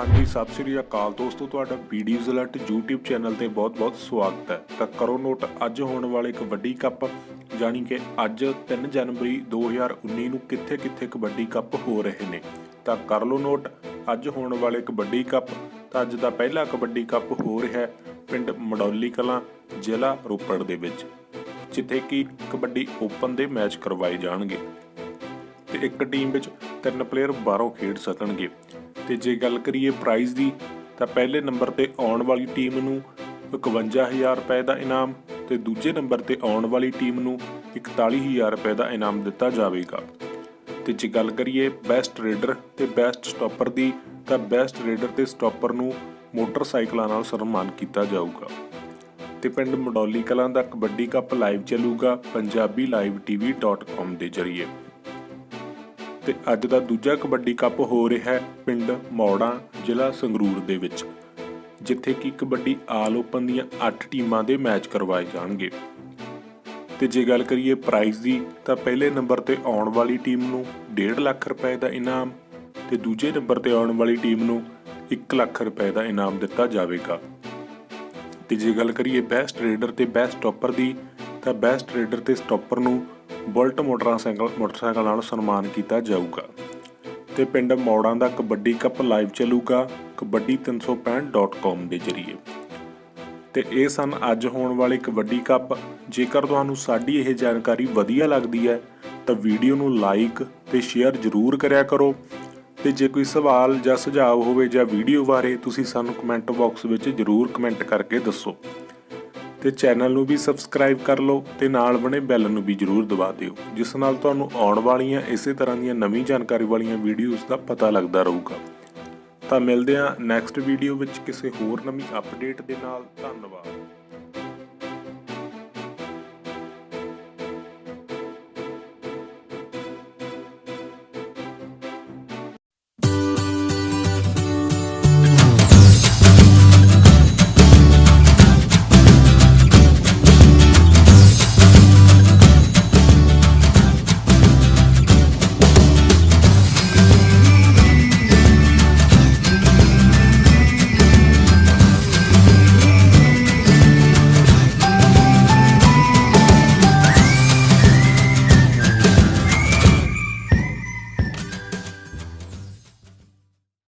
ਹਾਂਜੀ, ਸਤਿ ਸ੍ਰੀ ਅਕਾਲ ਦੋਸਤੋ, ਤੁਹਾਡਾ ਵੀਡੀਓਜ਼ ਅਲਰਟ YouTube ਚੈਨਲ ਤੇ ਬਹੁਤ-ਬਹੁਤ ਸਵਾਗਤ ਹੈ। ਤਾਂ ਕਰੋ ਨੋਟ, ਅੱਜ ਹੋਣ ਵਾਲੇ ਕਬੱਡੀ ਕੱਪ ਜਾਣੀ ਕਿ ਅੱਜ 3 ਜਨਵਰੀ 2019 ਨੂੰ ਕਿੱਥੇ-ਕਿੱਥੇ ਕਬੱਡੀ ਕੱਪ ਹੋ ਰਹੇ ਨੇ। ਤਾਂ ਕਰ ਲਓ ਨੋਟ, ਅੱਜ ਹੋਣ ਵਾਲੇ ਕਬੱਡੀ ਕੱਪ, ਤਾਂ ਅੱਜ ਦਾ ਪਹਿਲਾ ਕਬੱਡੀ ਕੱਪ ਹੋ ਰਿਹਾ ਹੈ ਪਿੰਡ ਮਡੌਲੀ ਕਲਾਂ, ਜ਼ਿਲ੍ਹਾ ਰੋਪੜ ਦੇ ਵਿੱਚ, ਜਿੱਥੇ ਕਿ ਕਬੱਡੀ ਓਪਨ ਦੇ ਮੈਚ ਕਰਵਾਏ ਜਾਣਗੇ ਤੇ ਇੱਕ ਟੀਮ ਵਿੱਚ ਤਿੰਨ ਪਲੇਅਰ ਬਾਹਰੋਂ ਖੇਡ ਸਕਣਗੇ। ਤੇ ਜੇ ਗੱਲ ਕਰੀਏ ਪ੍ਰਾਈਜ਼ ਦੀ, ਤਾਂ ਪਹਿਲੇ ਨੰਬਰ ਤੇ ਆਉਣ ਵਾਲੀ ਟੀਮ ਨੂੰ 51000 ਰੁਪਏ ਦਾ ਇਨਾਮ ਤੇ ਦੂਜੇ ਨੰਬਰ ਤੇ ਆਉਣ ਵਾਲੀ ਟੀਮ ਨੂੰ 41000 ਰੁਪਏ ਦਾ ਇਨਾਮ ਦਿੱਤਾ ਜਾਵੇਗਾ। ਤੇ ਜੇ ਗੱਲ ਕਰੀਏ ਬੈਸਟ ਰੇਡਰ ਤੇ ਬੈਸਟ ਸਟਾਪਰ ਦੀ, ਤਾਂ ਬੈਸਟ ਰੇਡਰ ਤੇ ਸਟਾਪਰ ਨੂੰ ਮੋਟਰਸਾਈਕਲਾਂ ਨਾਲ ਸਨਮਾਨ ਕੀਤਾ ਜਾਊਗਾ। ਤੇ ਪਿੰਡ ਮਡੌਲੀ ਕਲਾਂ ਦਾ ਕਬੱਡੀ ਕੱਪ ਲਾਈਵ ਚੱਲੂਗਾ punjabilivetv.com ਦੇ ਜ਼ਰੀਏ। ਤੇ ਅੱਜ ਦਾ ਦੂਜਾ ਕਬੱਡੀ ਕੱਪ ਹੋ ਰਿਹਾ ਹੈ ਪਿੰਡ ਮੌੜਾ, ਜ਼ਿਲ੍ਹਾ ਸੰਗਰੂਰ ਦੇ ਵਿੱਚ, ਜਿੱਥੇ ਕਿ ਕਬੱਡੀ ਆਲ ਓਪਨ ਦੀਆਂ 8 ਟੀਮਾਂ ਦੇ ਮੈਚ ਕਰਵਾਏ ਜਾਣਗੇ। ਤੇ ਜੇ ਗੱਲ ਕਰੀਏ ਪ੍ਰਾਈਜ਼ ਦੀ, ਤਾਂ ਪਹਿਲੇ ਨੰਬਰ ਤੇ ਆਉਣ ਵਾਲੀ ਟੀਮ ਨੂੰ 1.5 ਲੱਖ ਰੁਪਏ ਦਾ ਇਨਾਮ ਤੇ ਦੂਜੇ ਨੰਬਰ ਤੇ ਆਉਣ ਵਾਲੀ ਟੀਮ ਨੂੰ 1 ਲੱਖ ਰੁਪਏ ਦਾ ਇਨਾਮ ਦਿੱਤਾ ਜਾਵੇਗਾ। ਤੇ ਜੇ ਗੱਲ ਕਰੀਏ ਬੈਸਟ ਰੇਡਰ ਤੇ ਬੈਸਟ ਸਟਾਪਰ ਦੀ, ਤਾਂ ਬੈਸਟ ਰੇਡਰ ਤੇ ਸਟਾਪਰ ਨੂੰ ਬੁਲਟ ਮੋਟਰਸਾਈਕਲ ਮੋਟਰਸਾਈਕਲ ਨਾਲ ਸਨਮਾਨ ਕੀਤਾ ਜਾਊਗਾ। ਤੇ ਪਿੰਡ ਮੌੜਾਂ ਦਾ ਕਬੱਡੀ ਕੱਪ ਲਾਈਵ ਚੱਲੂਗਾ ਕਬੱਡੀ365.com ਦੇ ਜ਼ਰੀਏ। ਤੇ ਇਹ ਸਨ ਅੱਜ ਹੋਣ ਵਾਲੇ ਕਬੱਡੀ ਕੱਪ। ਜੇਕਰ ਤੁਹਾਨੂੰ ਸਾਡੀ ਇਹ ਜਾਣਕਾਰੀ ਵਧੀਆ ਲੱਗਦੀ ਹੈ, ਤਾਂ ਵੀਡੀਓ ਨੂੰ ਲਾਈਕ ਤੇ ਸ਼ੇਅਰ ਜ਼ਰੂਰ ਕਰਿਆ ਕਰੋ। ਤੇ ਜੇ ਕੋਈ ਸਵਾਲ ਜਾਂ ਸੁਝਾਅ ਹੋਵੇ ਜਾਂ ਵੀਡੀਓ ਬਾਰੇ, ਤੁਸੀਂ ਸਾਨੂੰ ਕਮੈਂਟ ਬਾਕਸ ਵਿੱਚ ਜ਼ਰੂਰ ਕਮੈਂਟ ਕਰਕੇ ਦੱਸੋ। ਤੇ ਚੈਨਲ ਨੂੰ ਵੀ ਸਬਸਕ੍ਰਾਈਬ ਕਰ ਲਓ ਤੇ ਨਾਲ ਬਣੇ ਬੈਲ ਨੂੰ ਵੀ ਜਰੂਰ ਦਬਾ ਦਿਓ, ਜਿਸ ਨਾਲ ਤੁਹਾਨੂੰ ਆਉਣ ਵਾਲੀਆਂ ਇਸੇ ਤਰ੍ਹਾਂ ਦੀਆਂ ਨਵੀਂ ਜਾਣਕਾਰੀ ਵਾਲੀਆਂ ਵੀਡੀਓਜ਼ ਦਾ ਪਤਾ ਲੱਗਦਾ ਰਹੂਗਾ। ਤਾਂ ਮਿਲਦੇ ਹਾਂ ਨੈਕਸਟ ਵੀਡੀਓ ਵਿੱਚ ਕਿਸੇ ਹੋਰ ਨਵੀਂ ਅਪਡੇਟ ਦੇ ਨਾਲ। ਧੰਨਵਾਦ।